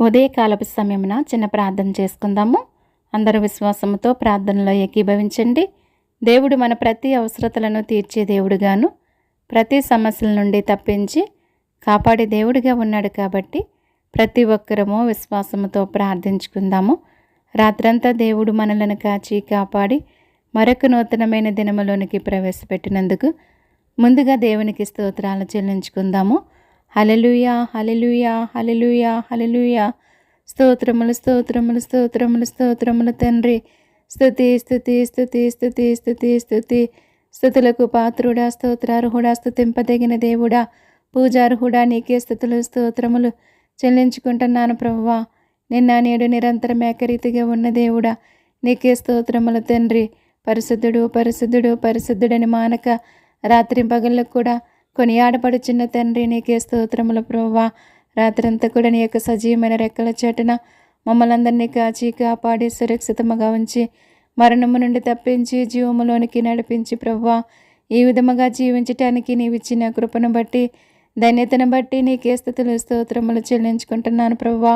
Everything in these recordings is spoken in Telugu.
ఉదయకాలపు సమయమున చిన్న ప్రార్థన చేసుకుందాము. అందరూ విశ్వాసముతో ప్రార్థనలో ఏకీభవించండి. దేవుడు మన ప్రతి అవసరతలను తీర్చే దేవుడుగాను ప్రతి సమస్యల నుండి తప్పించి కాపాడే దేవుడిగా ఉన్నాడు కాబట్టి ప్రతి ఒక్కరము విశ్వాసముతో ప్రార్థించుకుందాము. రాత్రంతా దేవుడు మనలను కాచి కాపాడి మరొక నూతనమైన దినములోనికి ప్రవేశపెట్టినందుకు ముందుగా దేవునికి స్తోత్రాలు చెల్లించుకుందాము. హలలుయా హలలుయా హలలుయా హలలుయా స్తోత్రములు స్తోత్రములు స్తోత్రములు స్తోత్రములు తండ్రి. స్థుతి స్థుతి స్థుతి స్థుతి స్థుతి స్థుతి స్థుతులకు పాత్రుడా స్తోత్రార్హుడా స్తుతింపదగిన దేవుడా. పూజార్హుడా నీకే స్థుతులు స్తోత్రములు చెల్లించుకుంటున్నాను ప్రభువా. నిన్న నేడు నిరంతరం ఏకరీతిగా ఉన్న దేవుడా. నీకే స్తోత్రములు తండ్రి. పరిశుద్ధుడు పరిశుద్ధుడు పరిశుద్ధుడని మానక రాత్రి పగళ్ళకు కూడా కొనియాడపడుచున్న తండ్రి నీకే స్తోత్రముల ప్రభువా. రాత్రంతా కూడా నీ యొక్క సజీవమైన రెక్కల చేటన మమ్మల్ని అందరినీ కాచి కాపాడి సురక్షితముగా ఉంచి మరణము నుండి తప్పించి జీవములోనికి నడిపించి ప్రవ్వా ఈ విధముగా జీవించటానికి నీవిచ్చిన కృపను బట్టి ధన్యతను బట్టి నీకే స్థితులు స్తోత్రములు చెల్లించుకుంటున్నాను ప్రవ్వా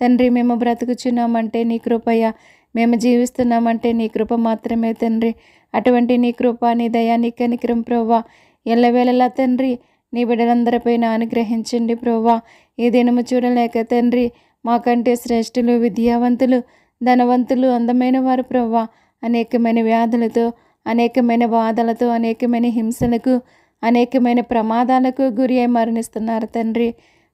తండ్రి మేము బ్రతుకుచున్నామంటే నీ కృపయ్య మేము జీవిస్తున్నామంటే నీ కృప మాత్రమే తండ్రి. అటువంటి నీ కృప నీ దయా నీ కనికరం ప్రవ్వా ఎల్లవేళలా తండ్రి నీ బిడ్డలందరిపైన అనుగ్రహించండి ప్రోవా ఈ దినము చూడలేక తండ్రి మాకంటే శ్రేష్ఠులు విద్యావంతులు ధనవంతులు అందమైన వారు ప్రవ్వా అనేకమైన వ్యాధులతో అనేకమైన బాధలతో అనేకమైన హింసలకు అనేకమైన ప్రమాదాలకు గురి అయి మరణిస్తున్నారు తండ్రి.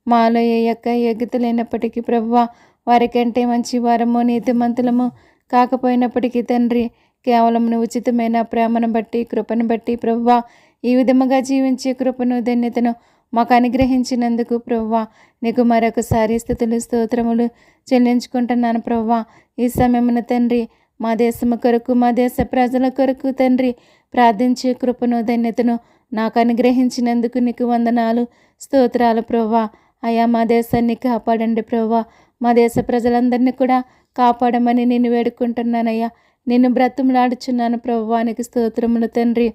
మాలో ఏ యొక్క యోగ్యత లేనప్పటికీ ప్రవ్వా వారికంటే మంచి వారము నీతిమంతులము కాకపోయినప్పటికీ తండ్రి కేవలం ఉచితమైన ప్రేమను బట్టి కృపను బట్టి ప్రవ్వా ఈ విధముగా జీవించే కృపను ధన్యతను మాకు అనుగ్రహించినందుకు ప్రవ్వా. నీకు మరొకసారి స్థుతులు స్తోత్రములు చెల్లించుకుంటున్నాను ప్రవ్వా. ఈ సమయమున తండ్రి మా దేశము కొరకు మా దేశ ప్రజల కొరకు తండ్రి ప్రార్థించే కృపను ధన్యతను నాకు అనుగ్రహించినందుకు నీకు వందనాలు స్తోత్రాలు ప్రవ్వా. అయా మా దేశాన్ని కాపాడండి ప్రవ్వా. మా దేశ ప్రజలందరినీ కూడా కాపాడమని నేను వేడుకుంటున్నానయ్యా. నిన్ను బ్రతుములాడుచున్నాను ప్రవ్వానికి స్తోత్రములు తండ్రి.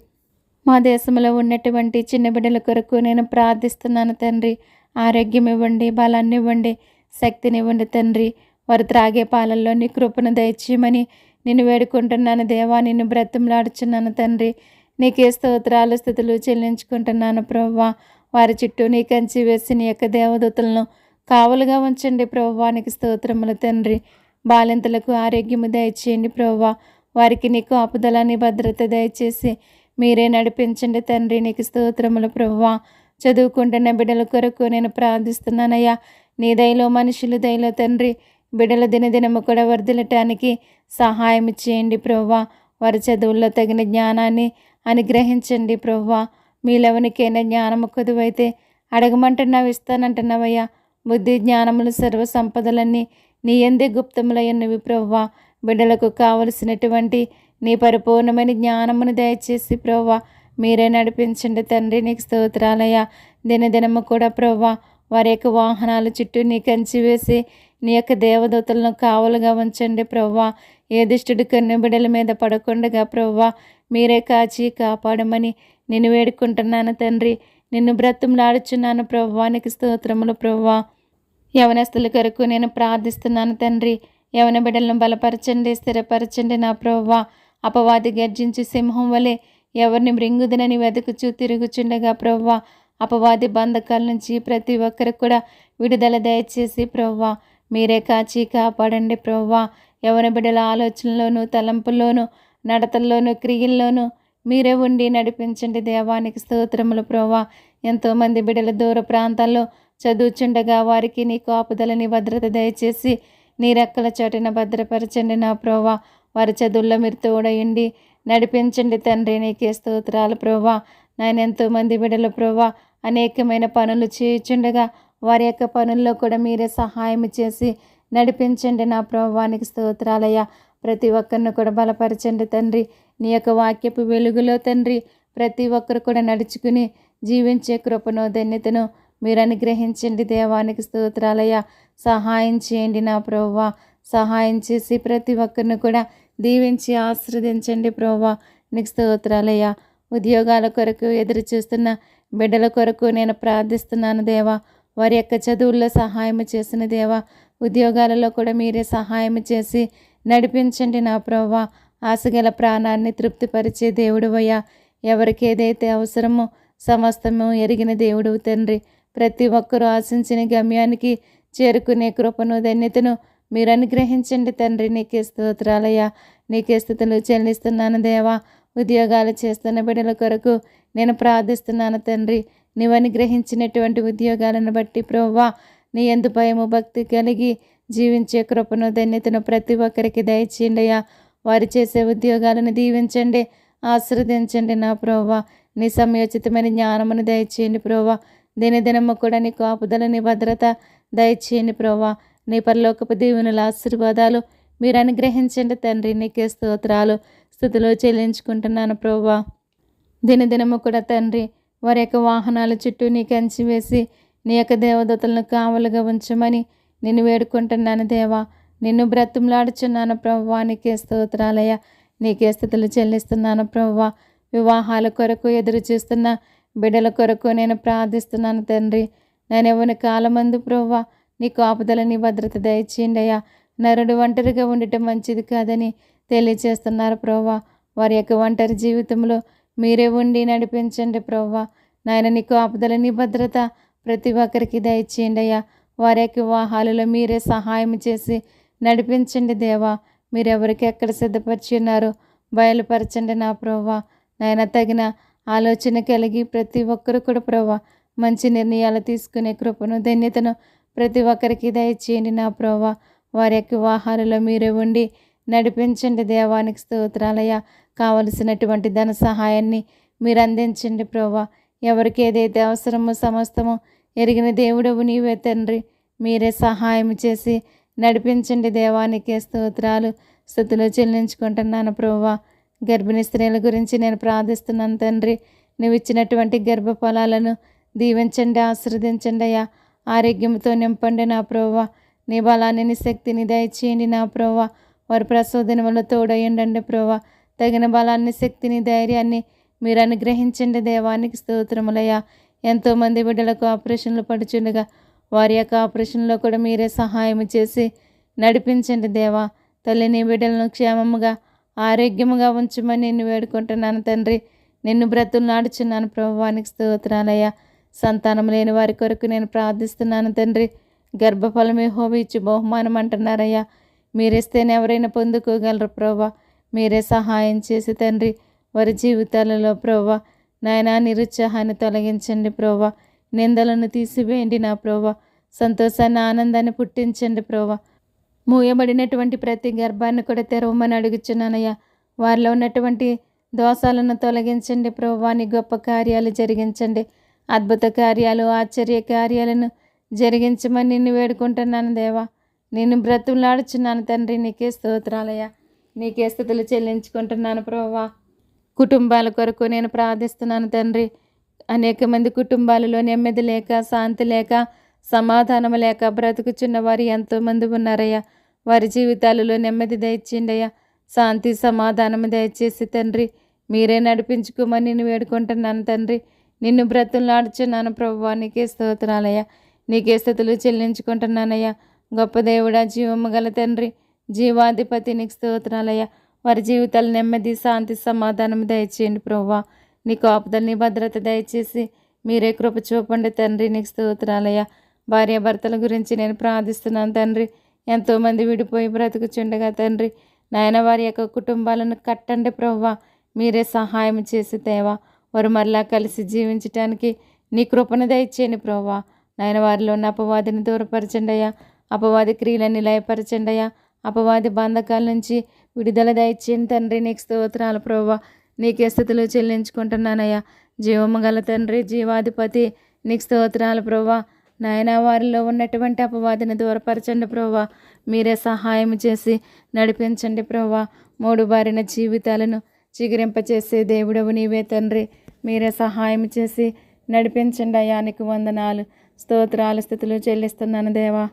మా దేశంలో ఉన్నటువంటి చిన్న బిడ్డల కొరకు నేను ప్రార్థిస్తున్నాను తండ్రి. ఆరోగ్యం ఇవ్వండి బలాన్ని ఇవ్వండి శక్తినివ్వండి తండ్రి. వారు త్రాగే పాలల్లో నీ కృపను దయచేయమని నిన్ను వేడుకుంటున్నాను. దేవా నిన్ను బ్రతంలాడుచున్నాను తండ్రి. నీకే స్తోత్రాలు స్థితులు చెల్లించుకుంటున్నాను ప్రవ్వా. వారి చుట్టూ నీ కంచి వేసి నీ యొక్క దేవదూతలను కావలుగా ఉంచండి ప్రవ్వానికి స్తోత్రములు తండ్రి. బాలింతలకు ఆరోగ్యము దయచేయండి ప్రవ్వా. వారికి నీకు ఆపుదలని భద్రత దయచేసి మీరే నడిపించండి తండ్రి నీకు స్తోత్రములు ప్రభువ. చదువుకుంటున్న బిడ్డల కొరకు నేను ప్రార్థిస్తున్నానయ్యా. నీ దయలో మనుషులు దయలో తండ్రి బిడ్డల దినదినము కూడా వర్ధిల్లటానికి సహాయం చేయండి ప్రభువ. వారి చదువుల్లో తగిన జ్ఞానాన్ని అనుగ్రహించండి ప్రవ్వా మీలెవనికైనా జ్ఞానము కొదువైతే అడగమంటున్నావు ఇస్తానంటున్నావయ్యా. బుద్ధి జ్ఞానములు సర్వ సంపదలన్నీ నీ ఎందే గుప్తములయ్యన్నవి ప్రభువా. బిడ్డలకు కావలసినటువంటి నీ పరిపూర్ణమైన జ్ఞానమును దయచేసి ప్రవ్వా మీరే నడిపించండి తండ్రి నీకు స్తోత్రాలయ్యా. దినదినము కూడా ప్రవ్వా వారి యొక్క వాహనాల చుట్టూ నీ కంచి వేసి నీ యొక్క దేవదూతలను కావలుగా ఉంచండి ప్రవ్వా. ఏ దుష్టుడు కన్ను బిడల మీద పడకుండగా ప్రవ్వా మీరే కాచి కాపాడమని నేను వేడుకుంటున్నాను తండ్రి. నిన్ను బ్రతంలాడుచున్నాను ప్రవ్వానికి స్తోత్రములు ప్రవ్వా. యవనస్తుల కొరకు నేను ప్రార్థిస్తున్నాను తండ్రి. యవన బిడ్డలను బలపరచండి స్థిరపరచండి నా ప్రవ్వా. అపవాది గర్జించి సింహం వలె ఎవరిని మృంగుదనని వెతుకుచూ తిరుగుచుండగా ప్రవ్వా. అపవాది బంధకాల నుంచి ప్రతి ఒక్కరికి కూడా విడుదల దయచేసి ప్రవ్వా మీరే కాచి కాపాడండి ప్రవ్వా. యవన బిడ్డల ఆలోచనలోను తలంపుల్లోనూ నడతల్లోనూ క్రియల్లోనూ మీరే ఉండి నడిపించండి దేవానికి స్తోత్రములు ప్రవ్వా. ఎంతోమంది బిడ్డల దూర ప్రాంతాల్లో చదువుచుండగా వారికి నీ కాపుదలని భద్రత దయచేసి నీ రెక్కల చోటిన భద్రపరచండి నా ప్రోవా వారి చదువుల్లో మీరు తోడయండి నడిపించండి తండ్రి నీకే స్తోత్రాలు ప్రోవా నాయన ఎంతోమంది బిడలు ప్రోవా అనేకమైన పనులు చేయుచుండగా వారి యొక్క పనుల్లో కూడా మీరే సహాయం చేసి నడిపించండి నా ప్రభావానికి స్తోత్రాలయ్యా. ప్రతి ఒక్కరిని కూడా బలపరచండి తండ్రి. నీ యొక్క వాక్యపు వెలుగులో తండ్రి ప్రతి ఒక్కరు కూడా నడుచుకుని జీవించే కృపను ధన్యతను మీరు అనుగ్రహించండి దేవానికి స్తోత్రాలయ్యా. సహాయం చేయండి నా ప్రవ్వా. సహాయం చేసి ప్రతి ఒక్కరిని కూడా దీవించి ఆశ్రదించండి ప్రవ్వా. నీకు స్తోత్రాలయ్యా. ఉద్యోగాల కొరకు ఎదురు చూస్తున్న బిడ్డల కొరకు నేను ప్రార్థిస్తున్నాను దేవా. వారి యొక్క చదువుల్లో సహాయం చేసిన దేవా. ఉద్యోగాలలో కూడా మీరే సహాయం చేసి నడిపించండి నా ప్రభా ఆశగల ప్రాణాన్ని తృప్తిపరిచే దేవుడువయ్యా ఎవరికి ఏదైతే అవసరమో సమస్తము ఎరిగిన దేవుడు తండ్రి. ప్రతి ఒక్కరూ ఆశించిన గమ్యానికి చేరుకునే కృపను ధన్యతను మీరు అనుగ్రహించండి తండ్రి. నీకే స్తోత్రాలయ్యా. నీకే స్థుతులు చెల్లిస్తున్నాను దేవా. ఉద్యోగాలు చేస్తున్న బిడ్డల కొరకు నేను ప్రార్థిస్తున్నాను తండ్రి. నీవు అనుగ్రహించినటువంటి ఉద్యోగాలను బట్టి ప్రవ్వా నీ ఎందు భయము భక్తి కలిగి జీవించే కృపను ధన్యతను ప్రతి ఒక్కరికి దయచేయండి అయ్యా. వారు చేసే ఉద్యోగాలను దీవించండి ఆశ్రదించండి నా ప్రోవా నీ సమయోచితమైన జ్ఞానమును దయచేయండి ప్రోవా దినదినము కూడా నీకు ఆపుదల నీ భద్రత దయచేయండి ప్రభా నీ పరలోకపు దీవెనల ఆశీర్వాదాలు మీరు అనుగ్రహించండి తండ్రి నీకే స్తోత్రాలు. స్థుతిలో చెల్లించుకుంటున్నాను ప్రభా దినదినము కూడా తండ్రి వారి యొక్క వాహనాల చుట్టూ నీకు అంచివేసి నీ యొక్క దేవదూతలను కావలుగా ఉంచమని నిన్ను వేడుకుంటున్నాను దేవా. నిన్ను బ్రతుములాడుచున్నాను ప్రవ్వా నీకే స్తోత్రాలయ నీకే స్థితులు చెల్లిస్తున్నాను ప్రభా వివాహాల కొరకు ఎదురు చూస్తున్న బిడ్డల కొరకు నేను ప్రార్థిస్తున్నాను తండ్రి. నేనెవని కాలమందు ప్రవ్వా? నీ కాపుదల భద్రత దయచేయండి అయ్యా నరుడు ఒంటరిగా ఉండటం మంచిది కాదని తెలియచేస్తున్నారు ప్రవ్వా. వారి యొక్క ఒంటరి జీవితంలో మీరే ఉండి నడిపించండి ప్రవ్వా. నాయన నీ కాపుదల భద్రత ప్రతి ఒక్కరికి దయచేయండి అయ్యా వారి యొక్క వివాహాలలో మీరే సహాయం చేసి నడిపించండి దేవా. మీరెవరికి ఎక్కడ సిద్ధపరిచి ఉన్నారో బయలుపరచండి నా ప్రవ్వా. నాయన తగిన ఆలోచన కలిగి ప్రతి ఒక్కరు కూడా ప్రవ్వా. మంచి నిర్ణయాలు తీసుకునే కృపను ధన్యతను ప్రతి ఒక్కరికి దయచేయండి. నా ప్రభా వారి యొక్క వివాహాలలో మీరే ఉండి నడిపించండి దేవానికి స్తోత్రాలయ కావలసినటువంటి ధన సహాయాన్ని మీరు అందించండి ప్రభా ఎవరికి ఏదైతే అవసరమో సమస్తమో ఎరిగిన దేవుడవు నీవే తండ్రి. మీరే సహాయం చేసి నడిపించండి దేవానికి స్తోత్రాలు. స్థుతులు చెల్లించుకుంటున్నాను ప్రభా గర్భిణీ స్త్రీల గురించి నేను ప్రార్థిస్తున్నాను తండ్రి. నువ్వు ఇచ్చినటువంటి గర్భఫలాలను దీవించండి ఆశీర్వదించండి అయ్యా. ఆరోగ్యంతో నింపండి నా ప్రోవా నీ బలాన్ని నీ శక్తిని దయచేయండి నా ప్రోవా వారి ప్రసోదన వల్ల తోడయ్యండి ప్రోవా తగిన బలాన్ని శక్తిని ధైర్యాన్ని మీరు అనుగ్రహించండి దేవానికి స్తోత్రములయ్యా ఎంతోమంది బిడ్డలకు ఆపరేషన్లు పడుచుండగా వారి యొక్క ఆపరేషన్లో కూడా మీరే సహాయం చేసి నడిపించండి దేవా. తల్లిని బిడ్డలను క్షేమముగా ఆరోగ్యముగా ఉంచమని నిన్ను వేడుకుంటున్నాను తండ్రి. నిన్ను బ్రతులు నాడుచున్నాను ప్రభువానికి స్తోత్రాలయ్యా సంతానం లేని వారి కొరకు నేను ప్రార్థిస్తున్నాను తండ్రి. గర్భఫలమే హోమి ఇచ్చి బహుమానం అంటున్నారయ్యా. మీరిస్తేనే ఎవరైనా పొందుకోగలరు ప్రభా మీరే సహాయం చేసి తండ్రి వారి జీవితాలలో ప్రోవా నాయన నిరుత్సాహాన్ని తొలగించండి ప్రోవా నిందలను తీసివేయండి నా ప్రోవా సంతోషాన్ని ఆనందాన్ని పుట్టించండి ప్రభా మూయబడినటువంటి ప్రతి గర్భాన్ని కూడా తెరవమని అడుగుచున్నానయ్యా. వారిలో ఉన్నటువంటి దోషాలను తొలగించండి ప్రోవాని గొప్ప కార్యాలు జరిగించండి. అద్భుత కార్యాలు ఆశ్చర్య కార్యాలను జరిగించమని నిన్ను వేడుకుంటున్నాను దేవా. నేను బ్రతులాడుచున్నాను తండ్రి నీకే స్తోత్రాలయ్యా. నీకే స్థితులు చెల్లించుకుంటున్నాను ప్రోవా కుటుంబాల కొరకు నేను ప్రార్థిస్తున్నాను తండ్రి. అనేక మంది కుటుంబాలలో నెమ్మది లేక శాంతి లేక సమాధానం లేక బ్రతుకుచున్న వారు ఎంతోమంది ఉన్నారయ్యా. వారి జీవితాలలో నెమ్మది దయచేయండియ్యా. శాంతి సమాధానం దయచేసి తండ్రి మీరే నడిపించుకోమని నేను వేడుకుంటున్నాను తండ్రి. నిన్ను బ్రతులాడుచున్నాను ప్రభువా నీకే స్తోత్రాలయ్యా. నీకే స్థుతులు చెల్లించుకుంటున్నానయ్యా. గొప్ప దేవుడా జీవము గల తండ్రి జీవాధిపతి నీకు స్తోత్రాలయ్యా. వారి జీవితాలు నెమ్మది శాంతి సమాధానం దయచేయండి ప్రభువా. నీ కాపుదల్ని భద్రత దయచేసి మీరే కృప చూపండి తండ్రి నీకు స్తోత్రాలయ్యా. భార్య భర్తల గురించి నేను ప్రార్థిస్తున్నాను తండ్రి. ఎంతోమంది విడిపోయి బ్రతుకుచుండగా తండ్రి. నాయన వారి యొక్క కుటుంబాలను కట్టండి ప్రవ్వా మీరే సహాయం చేసి తేవా వారు మరలా కలిసి జీవించటానికి నీ కృపను దయచేయండి ప్రభా నాయన వారిలో ఉన్న అపవాదిని దూరపరచండి అయ్యా. అపవాది క్రియలన్నీ లయపరచండి అయ్యా. అపవాది బంధకాల నుంచి విడుదల దయచేయండి తండ్రి నీకు స్తోత్రాలు ప్రభా నీకే స్థితిలో చెల్లించుకుంటున్నానయ్యా జీవము గల తండ్రి జీవాధిపతి నీకు స్తోత్రాలు ప్రభా నాయన వారిలో ఉన్నటువంటి అపవాదిని దూరపరచండి ప్రభా మీరే సహాయం చేసి నడిపించండి ప్రభా మూడు బారిన జీవితాలను చిగురింపచేసే దేవుడవు నీవే తండ్రి. మీరే సహాయం చేసి నడిపించండి అయానికి వందనాలు స్తోత్రాల స్థితులు చెల్లిస్తున్నాను దేవా.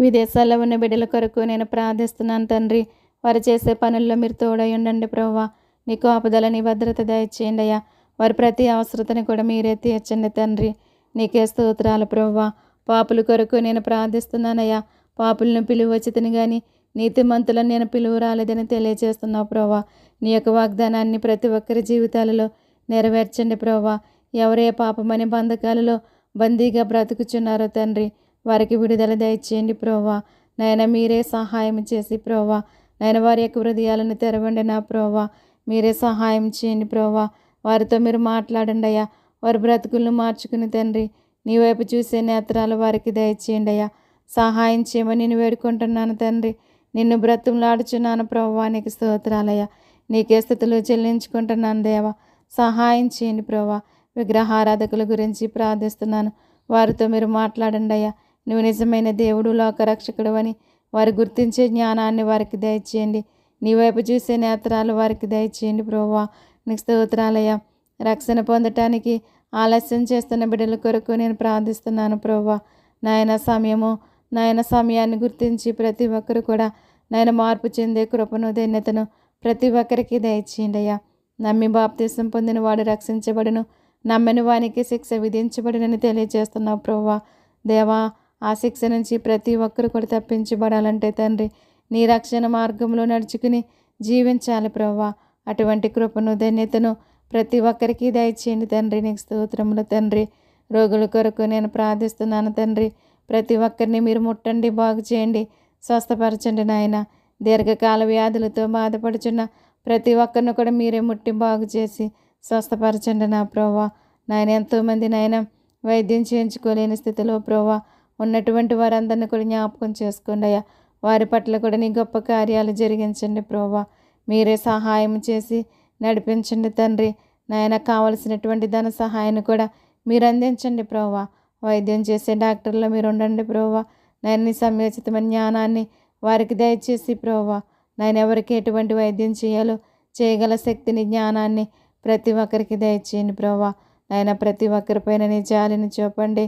విదేశాల్లో ఉన్న బిడ్డల కొరకు నేను ప్రార్థిస్తున్నాను తండ్రి. వారు చేసే పనుల్లో మీరు తోడై ఉండండి ప్రవ్వా. నీకు ఆపదలని భద్రత దయచేయండి అయ్యా. వారి ప్రతి అవసరతని కూడా మీరే తీర్చండి తండ్రి. నీకే స్తోత్రాలు ప్రవ్వా. పాపుల కొరకు నేను ప్రార్థిస్తున్నానయ్యా పాపులను పిలువ కానీ నీతిమంతులను నేను పిలువు రాలేదని తెలియజేస్తున్నావు ప్రభా. నీ యొక్క వాగ్దానాన్ని ప్రతి ఒక్కరి జీవితాలలో నెరవేర్చండి ప్రభా. ఎవరే పాపమని బంధకాలలో బందీగా బ్రతుకుచున్నారో తండ్రి వారికి విడుదల దయచేయండి ప్రోవా నాయన మీరే సహాయం చేసి ప్రోవా నాయన వారి యొక్క హృదయాలను తెరవండి నా ప్రోవా మీరే సహాయం చేయండి ప్రోవా వారితో మీరు మాట్లాడండి అయ్యా. వారి బ్రతుకులను మార్చుకుని తండ్రి నీ వైపు చూసే నేత్రాలు వారికి దయచేయండి అయ్యా. సహాయం చేయమని నేను వేడుకుంటున్నాను తండ్రి. నిన్ను బ్రతుములాడుచున్నాను నీకు స్తోత్రాలయ్యా. నీకే స్థితులు చెల్లించుకుంటున్నాను దేవా. సహాయం చేయండి ప్రభా విగ్రహారాధకుల గురించి ప్రార్థిస్తున్నాను. వారితో మీరు మాట్లాడండి అయ్యా. నువ్వు నిజమైన దేవుడు లోకరక్షకుడు అని వారు గుర్తించే జ్ఞానాన్ని వారికి దయచేయండి. నీ వైపు చూసే నేత్రాలు వారికి దయచేయండి ప్రోవా నీకు స్తోత్రాలయ్యా. రక్షణ పొందటానికి ఆలస్యం చేస్తున్న బిడ్డల కొరకు నేను ప్రార్థిస్తున్నాను ప్రభా నాయన సమయము నాయన సమయాన్ని గుర్తించి ప్రతి ఒక్కరు కూడా నాయన మార్పు చెందే కృపను ధన్యతను ప్రతి ఒక్కరికి దయచేయండి అయ్యా నమ్మి బాప్తీసం పొందిన వాడు రక్షించబడును. నమ్మని వానికి శిక్ష విధించబడినని తెలియజేస్తున్నావు ప్రవ్వా. దేవా ఆ శిక్ష నుంచి ప్రతి ఒక్కరు కూడా తప్పించబడాలంటే తండ్రి నీ రక్షణ మార్గంలో నడుచుకుని జీవించాలి ప్రవ్వా. అటువంటి కృపను ధన్యతను ప్రతి ఒక్కరికి దయచేయండి తండ్రి. నీకు స్తోత్రములు తండ్రి. రోగుల కొరకు నేను ప్రార్థిస్తున్నాను తండ్రి. ప్రతి ఒక్కరిని మీరు ముట్టండి బాగు చేయండి. స్వస్థపరచండి నాయన. దీర్ఘకాల వ్యాధులతో బాధపడుచున్న ప్రతి ఒక్కరిని కూడా మీరే ముట్టి బాగు చేసి స్వస్థపరచండి నా ప్రోవా నాయన ఎంతోమంది నాయన వైద్యం చేయించుకోలేని స్థితిలో ప్రోవా ఉన్నటువంటి వారందరిని కూడా జ్ఞాపకం చేసుకోండి అయ్యా. వారి పట్ల కూడా నీ గొప్ప కార్యాలు జరిగించండి ప్రోవా మీరే సహాయం చేసి నడిపించండి తండ్రి. నాయన కావలసినటువంటి ధన సహాయాన్ని కూడా మీరు అందించండి ప్రోవా వైద్యం చేసే డాక్టర్లో మీరు ఉండండి ప్రోవా నేను నీ సమయోచితమైన జ్ఞానాన్ని వారికి దయచేసి ప్రోవా నేను ఎవరికి ఎటువంటి వైద్యం చేయాలో చేయగల శక్తిని జ్ఞానాన్ని ప్రతి ఒక్కరికి దయచేయండి ప్రోవా నాయన ప్రతి ఒక్కరిపైన నీ జాలిని చూపండి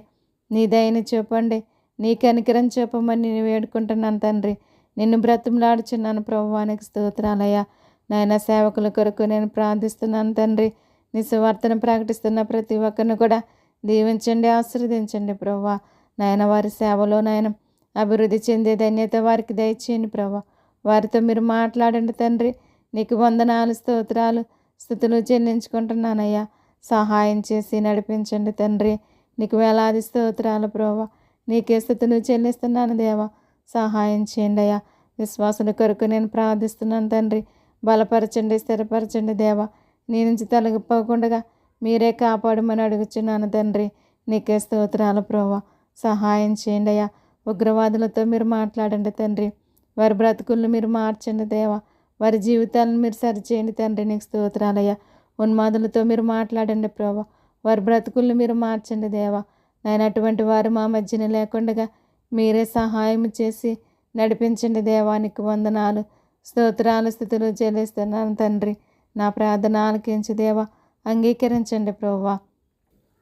నీ దయని చూపండి నీ కనికరం చూపమని నేను వేడుకుంటున్నాను తండ్రి. నిన్ను బ్రతిమలాడుచున్నాను ప్రభువానికి స్తోత్రాలయ్యా. నాయన సేవకుల కొరకు నేను ప్రార్థిస్తున్నాను తండ్రి. నీ సువార్తను ప్రకటిస్తున్న ప్రతి ఒక్కరిని కూడా దీవించండి ఆశీర్వదించండి ప్రభా నాయన వారి సేవలో నాయన అభివృద్ధి చెందే ధన్యత వారికి దయచేయండి ప్రభా. వారితో మీరు మాట్లాడండి తండ్రి. నీకు వందనాలు స్తోత్రాలు. స్థుతులు చెల్లించుకుంటున్నానయ్యా. సహాయం చేసి నడిపించండి తండ్రి. నీకు వేలాది స్తోత్రాలు ప్రభా. నీకే స్థుతులు చెల్లిస్తున్నాను దేవా. సహాయం చేయండి అయ్యా. విశ్వాసుల కొరకు నేను ప్రార్థిస్తున్నాను తండ్రి. బలపరచండి స్థిరపరచండి దేవా. నీ నుంచి తొలగిపోకుండా మీరే కాపాడమని అడుగుచున్నాను తండ్రి. నీకే స్తోత్రాలు ప్రోవా సహాయం చేయండి అయ్యా. ఉగ్రవాదులతో మీరు మాట్లాడండి తండ్రి. వారి బ్రతుకులను మీరు మార్చండి దేవా. వారి జీవితాలను మీరు సరిచేయండి తండ్రి. నీకు స్తోత్రాలయ్యా. ఉన్మాదులతో మీరు మాట్లాడండి ప్రభా. వారి బ్రతుకులను మీరు మార్చండి దేవా. నేను అటువంటి వారు మా మధ్యన లేకుండా మీరే సహాయం చేసి నడిపించండి దేవానికి వందనాలు స్తోత్రాలు స్థితులు చెల్లిస్తున్నాను తండ్రి. నా ప్రార్థన ఆలకించి దేవా. అంగీకరించండి ప్రభా.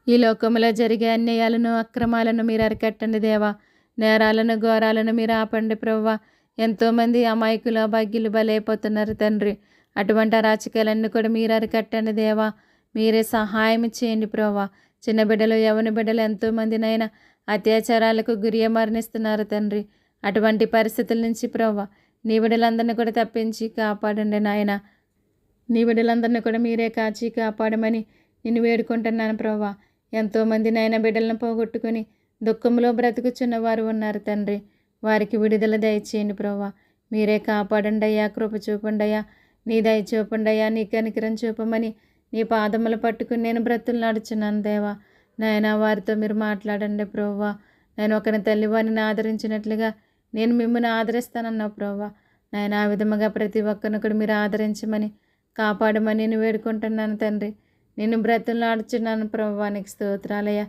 ఈ లోకంలో జరిగే అన్యాయాలను అక్రమాలను మీరు అరికట్టండి దేవా. నేరాలను ఘోరాలను మీరు ఆపండి ప్రవ్వా. ఎంతోమంది అమాయకులు అభాగ్యులు బలైపోతున్నారు తండ్రి. అటువంటి అరాచకాలన్నీ కూడా మీరు అరికట్టండి దేవా. మీరే సహాయం చేయండి ప్రోవా చిన్న బిడ్డలు యవన బిడ్డలు ఎంతోమందినైనా అత్యాచారాలకు గురి మరణిస్తున్నారు తండ్రి. అటువంటి పరిస్థితుల నుంచి ప్రోవా నీ బిడ్డలందరినీ కూడా తప్పించి కాపాడండి నాయన. నీ బిడ్డలందరినీ కూడా మీరే కాచి కాపాడమని నిన్ను వేడుకుంటున్నాను ప్రోవా ఎంతోమంది నాయన బిడ్డలను పోగొట్టుకుని దుఃఖంలో బ్రతుకుచున్న వారు ఉన్నారు తండ్రి. వారికి విడుదల దయచేయండి ప్రభా మీరే కాపాడండి అయ్యా కృప చూపండి అయ్యా నీ దయ చూపండి అయ్యా నీ కనికరం చూపమని నీ పాదములు పట్టుకుని నేను బ్రతులు నడుచున్నాను దేవా. నాయన వారితో మీరు మాట్లాడండి ప్రోవా నేను ఒకరి తల్లివారిని ఆదరించినట్లుగా నేను మిమ్మల్ని ఆదరిస్తానన్నావు ప్రోవా నాయన ఆ విధముగా ప్రతి ఒక్కరిని కూడా మీరు ఆదరించమని కాపాడమని నేను వేడుకుంటున్నాను తండ్రి. నేను బ్రతులు ఆడుచున్నాను ప్రభా నీకు స్తోత్రాలయ్యా.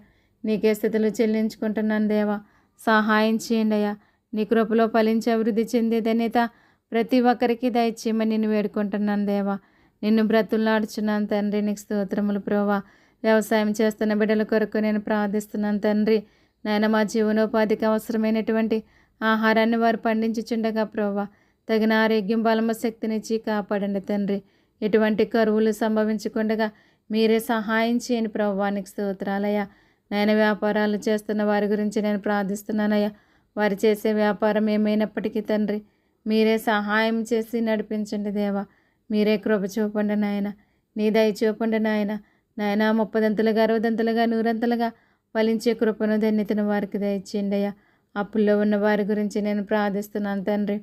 నీకే స్థితులు చెల్లించుకుంటున్నాను దేవా. సహాయం చేయండి అయ్యా. నీ కృపలో ఫలించి అభివృద్ధి చెందే ధన్యత ప్రతి ఒక్కరికి దయచేయమని నేను వేడుకుంటున్నాను దేవా. నిన్ను బ్రతులాడుచున్నాను తండ్రి. నీకు స్తోత్రములు ప్రోవా వ్యవసాయం చేస్తున్న బిడ్డల కొరకు నేను ప్రార్థిస్తున్నాను తండ్రి. నాయన మా జీవనోపాధికి అవసరమైనటువంటి ఆహారాన్ని వారు పండించుచుండగా ప్రోవా తగిన ఆరోగ్యం బలమ శక్తినిచ్చి కాపాడండి తండ్రి. ఎటువంటి కరువులు సంభవించకుండా మీరే సహాయం చేయని ప్రభావానికి స్తోత్రాలయ్యా. నేను వ్యాపారాలు చేస్తున్న వారి గురించి నేను ప్రార్థిస్తున్నానయ్యా. వారు చేసే వ్యాపారం ఏమైనప్పటికీ తండ్రి మీరే సహాయం చేసి నడిపించండి దేవా. మీరే కృప చూపండి నాయన. నీ దయ చూపండి నాయన. నాయన ముప్పదంతులుగా అరవదంతులుగా నూరంతలుగా ఫలించే కృపను ధన్యతను వారికి దయచేయండి అయ్యా. అప్పుల్లో ఉన్న వారి గురించి నేను ప్రార్థిస్తున్నాను తండ్రి.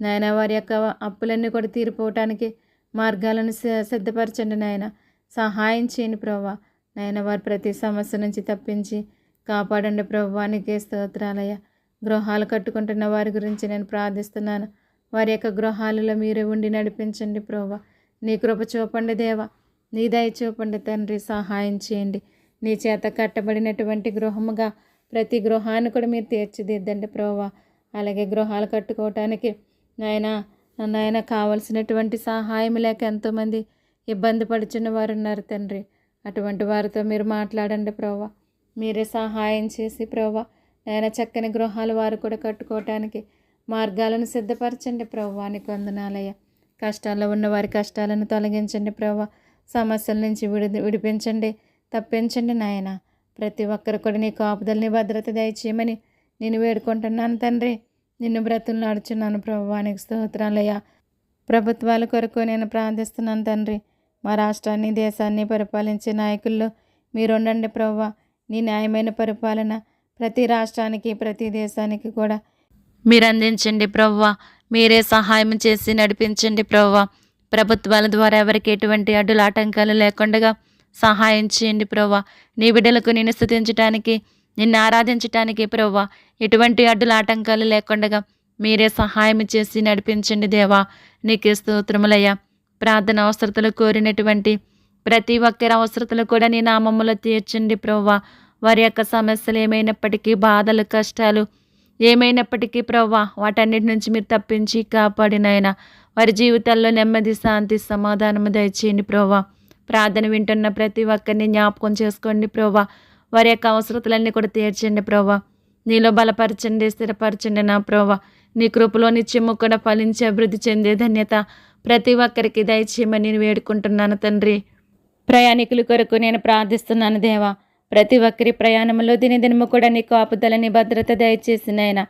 నాయన వారి యొక్క అప్పులన్నీ కూడా తీరిపోవటానికి మార్గాలను సిద్ధపరచండి నాయన. సహాయం చేయండి ప్రభా. నాయన వారి ప్రతి సమస్య నుంచి తప్పించి కాపాడండి ప్రభా నీకే స్తోత్రాలయ్య. గృహాలు కట్టుకుంటున్న వారి గురించి నేను ప్రార్థిస్తున్నాను. వారి యొక్క గృహాలలో మీరే ఉండి నడిపించండి ప్రభా. నీ కృప చూపండి దేవా. నీ దయ చూపండి తండ్రి సహాయం చేయండి. నీ చేత కట్టబడినటువంటి గృహముగా ప్రతి గృహాన్ని కూడా మీరు తీర్చిదిద్దండి ప్రభా. అలాగే గృహాలు కట్టుకోవటానికి నాయన నాయన కావలసినటువంటి సహాయం లేక ఎంతోమంది ఇబ్బంది పడుచున్న వారు ఉన్నారు తండ్రి. అటువంటి వారితో మీరు మాట్లాడండి ప్రభా మీరే సహాయం చేసి ప్రభా నాయన చక్కని గృహాలు వారు కూడా కట్టుకోవటానికి మార్గాలను సిద్ధపరచండి ప్రభా నీకు వందనాలయ్య. కష్టాల్లో ఉన్న వారి కష్టాలను తొలగించండి ప్రభా సమస్యల నుంచి విడి విడిపించండి. తప్పించండి నాయన. ప్రతి ఒక్కరు కూడా నీ కాపుదలని భద్రత దయచేయమని నేను వేడుకుంటున్నాను తండ్రి. నిన్ను బ్రతులు నడుచున్నాను ప్రభువానికి స్తోత్రాలయ్యా. ప్రభుత్వాల కొరకు నేను ప్రార్థిస్తున్నాను తండ్రి. మా రాష్ట్రాన్ని దేశాన్ని పరిపాలించే నాయకుల్లో మీరుండండి ప్రవ్వా. నీ న్యాయమైన పరిపాలన ప్రతి రాష్ట్రానికి ప్రతి దేశానికి కూడా మీరు అందించండి ప్రవ్వా. మీరే సహాయం చేసి నడిపించండి ప్రవ్వా. ప్రభుత్వాల ద్వారా ఎవరికి ఎటువంటి అడ్డుల ఆటంకాలు లేకుండా సహాయం చేయండి ప్రవ్వా. నీ బిడ్డలకు నిన్ను స్థుతించటానికి నిన్ను ఆరాధించటానికి ప్రవ్వా. ఎటువంటి అడ్డుల ఆటంకాలు లేకుండా మీరే సహాయం చేసి నడిపించండి దేవా. నీకే స్తోత్రములయ్యా. ప్రార్థన అవసరతలు కోరినటువంటి ప్రతి ఒక్కరి అవసరతలు కూడా నీ నామములో తీర్చండి ప్రవ్వా. వారి యొక్క సమస్యలు ఏమైనప్పటికీ బాధలు కష్టాలు ఏమైనప్పటికీ ప్రవ్వా వాటన్నిటి నుంచి మీరు తప్పించి కాపాడినైనా. వారి జీవితాల్లో నెమ్మది శాంతి సమాధానము దయచేయండి ప్రవ్వా. ప్రార్థన వింటున్న ప్రతి ఒక్కరిని జ్ఞాపకం చేసుకోండి ప్రవ్వా. వారి యొక్క అవసరతలన్నీ కూడా తీర్చండి ప్రవ్వా. నీలో బలపరచండి స్థిరపరచండి నా ప్రోవా నీ కృపలో నిత్యము కూడా ఫలించి అభివృద్ధి చెందే ధన్యత ప్రతి ఒక్కరికి దయచేయమని నేను వేడుకుంటున్నాను తండ్రి. ప్రయాణికుల కొరకు నేను ప్రార్థిస్తున్నాను దేవా. ప్రతి ఒక్కరి ప్రయాణంలో దినదినము కూడా నీ కాపుదలని భద్రత దయచేసి నాయన.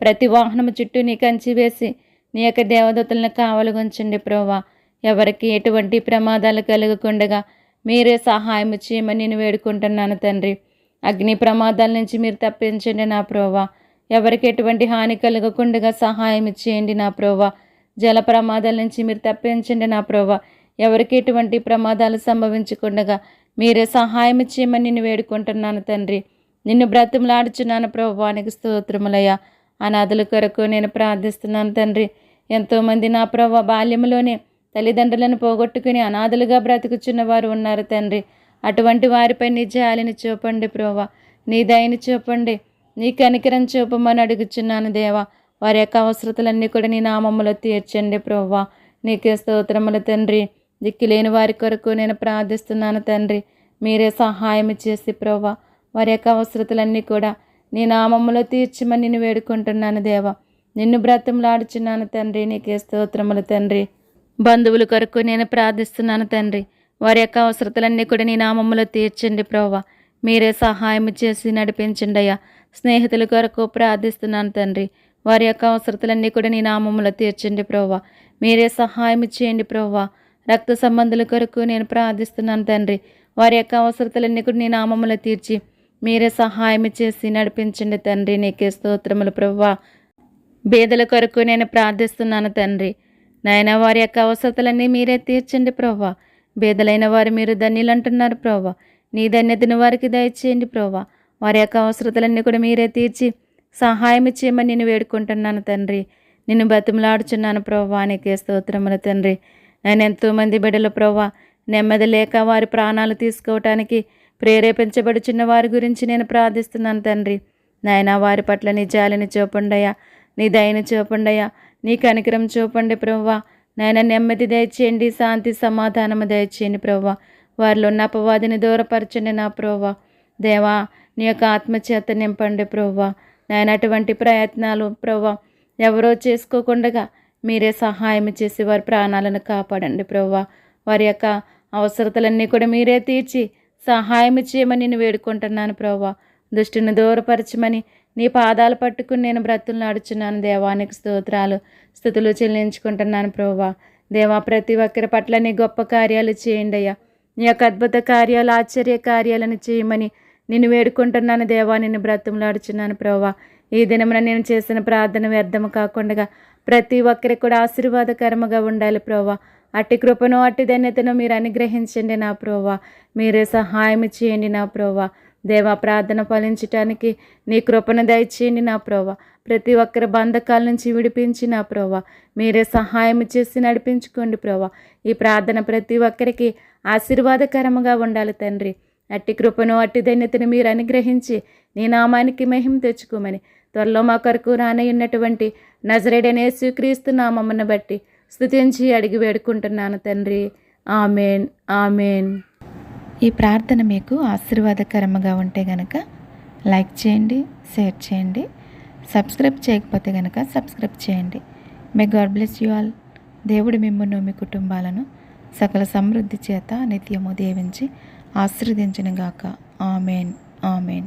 ప్రతి వాహనము చుట్టూ నీ కంచి వేసి నీ యొక్క దేవదూతలను కావలుగుంచండి ప్రోవా ఎవరికి ఎటువంటి ప్రమాదాలు కలగకుండగా మీరే సహాయం చేయమని నేను వేడుకుంటున్నాను తండ్రి. అగ్ని ప్రమాదాల నుంచి మీరు తప్పించండి నా ప్రోవా ఎవరికి ఎటువంటి హాని కలగకుండా సహాయం ఇచ్చేయండి నా ప్రోవా జల ప్రమాదాల నుంచి మీరు తప్పించండి నా ప్రోవా ఎవరికి ఎటువంటి ప్రమాదాలు సంభవించకుండా మీరే సహాయం ఇచ్చేయమని నేను వేడుకుంటున్నాను తండ్రి. నిన్ను బ్రతిమలాడుచున్నాను ప్రభువానికి స్తోత్రములయ్యా. అనాథుల కొరకు నేను ప్రార్థిస్తున్నాను తండ్రి. ఎంతోమంది నా ప్రభు బాల్యంలోనే తల్లిదండ్రులను పోగొట్టుకుని అనాథలుగా బ్రతుకుచున్న వారు ఉన్నారు తండ్రి. అటువంటి వారిపై నీ జాలిని చూపండి ప్రోవా నీ దయని చూపండి. నీ కనికరం చూపమని అడుగుచున్నాను దేవా. వారి యొక్క అవసరతలన్నీ కూడా నీ నామములో తీర్చండి ప్రోవా నీకే స్తోత్రములు తండ్రి. దిక్కులేని వారి కొరకు నేను ప్రార్థిస్తున్నాను తండ్రి. మీరే సహాయం చేసి ప్రోవా వారి యొక్క అవసరతలన్నీ కూడా నీ నామములో తీర్చమని నిన్ను వేడుకుంటున్నాను దేవా. నిన్ను బ్రతంలాడుచున్నాను తండ్రి. నీకే స్తోత్రములు తండ్రి. బంధువుల కొరకు నేను ప్రార్థిస్తున్నాను తండ్రి. వారి యొక్క అవసరతలన్నీ కూడా నీ నామములో తీర్చండి ప్రభా మీరే సహాయం చేసి నడిపించండి అయ్యా. స్నేహితుల కొరకు ప్రార్థిస్తున్నాను తండ్రి. వారి యొక్క అవసరతలన్నీ కూడా నీ నామములో తీర్చండి ప్రోవా మీరే సహాయం చేయండి ప్రోవా రక్త సంబంధుల కొరకు నేను ప్రార్థిస్తున్నాను తండ్రి. వారి యొక్క అవసరతలన్నీ కూడా నీ నామములో తీర్చి మీరే సహాయం చేసి నడిపించండి తండ్రి. నీకే స్తోత్రములు ప్రవ్వా. బేదల కొరకు నేను ప్రార్థిస్తున్నాను తండ్రి. నాయన వారి యొక్క అవసరతలన్నీ మీరే తీర్చండి ప్రవ్వా. బేదలైన వారు మీరు ధన్యులు అంటున్నారు నీ ధన్యతను వారికి దయచేయండి ప్రోవా వారి యొక్క అవసరతలన్నీ కూడా మీరే తీర్చి సహాయం చేయమని నేను వేడుకుంటున్నాను తండ్రి. నిన్ను బతిమలాడుచున్నాను ప్రోవా నీకే స్తోత్రములు తండ్రి. నేను ఎంతోమంది బిడ్డలు ప్రోవా నెమ్మది లేక వారి ప్రాణాలు తీసుకోవటానికి ప్రేరేపించబడుచున్న వారి గురించి నేను ప్రార్థిస్తున్నాను తండ్రి. నాయన వారి పట్ల నీ జాలిని చూపండయా నీ దయని చూపండయా నీ కనికరం చూపండి ప్రవ్వా. నాయన నెమ్మది దయచేయండి శాంతి సమాధానము దయచేయండి ప్రవ్వా. వారిలో ఉన్న అపవాదిని దూరపరచండి నా ప్రవ్వా. దేవా నీ యొక్క ఆత్మచేత నింపండి ప్రవ్వా. నాయన అటువంటి ప్రయత్నాలు ప్రవ్వా ఎవరో చేసుకోకుండా మీరే సహాయం చేసి వారి ప్రాణాలను కాపాడండి ప్రవ్వా. వారి యొక్క అవసరతలన్నీ కూడా మీరే తీర్చి సహాయం చేయమని నేను వేడుకుంటున్నాను ప్రవ్వా. దుష్టిని దూరపరచమని నీ పాదాలు పట్టుకుని నేను బ్రతులు నడుచున్నాను. దేవానికి స్తోత్రాలు స్థుతులు చెల్లించుకుంటున్నాను ప్రభా దేవా ప్రతి ఒక్కరి పట్ల నీ గొప్ప కార్యాలు చేయండి అయ్యా. నీ యొక్క అద్భుత కార్యాలు ఆశ్చర్య కార్యాలను చేయమని నేను వేడుకుంటున్నాను. దేవా నిన్ను బ్రతుములాడుచున్నాను ప్రభా ఈ దినమున నేను చేసిన ప్రార్థన వ్యర్థము కాకుండా ప్రతి ఒక్కరికి కూడా ఆశీర్వాదకరముగా ఉండాలి ప్రభా అట్టి కృపను అట్టి ధన్యతను మీరు అనుగ్రహించండి నా ప్రోవా మీరే సహాయం చేయండి నా ప్రోవా దేవా ప్రార్థన ఫలించటానికి నీ కృపను దయచేయండి నా ప్రోవ ప్రతి ఒక్కరి బంధకాల నుంచి విడిపించి నా ప్రోవ మీరే సహాయం చేసి నడిపించుకోండి ప్రోవ ఈ ప్రార్థన ప్రతి ఒక్కరికి ఆశీర్వాదకరముగా ఉండాలి తండ్రి. అట్టి కృపను అట్టి ధన్యతను మీరు అనుగ్రహించి నీ నామానికి మహిమ తెచ్చుకోమని త్వరలో మా కొరకు రానయ్యున్నటువంటి నజరేడనే శ్రీక్రీస్తు నామమ్మను బట్టి స్థుతించి అడిగి వేడుకుంటున్నాను తండ్రి. ఆమెన్. ఆమెన్. ఈ ప్రార్థన మీకు ఆశీర్వాదకరంగా ఉంటే గనక లైక్ చేయండి షేర్ చేయండి సబ్స్క్రైబ్ చేయకపోతే గనక సబ్స్క్రైబ్ చేయండి. May God bless you all దేవుడు మిమ్మల్ని మీ కుటుంబాలను సకల సమృద్ధి చేత నిత్యము దీవించి ఆశీర్వదించిన గాక ఆమెన్ ఆమెన్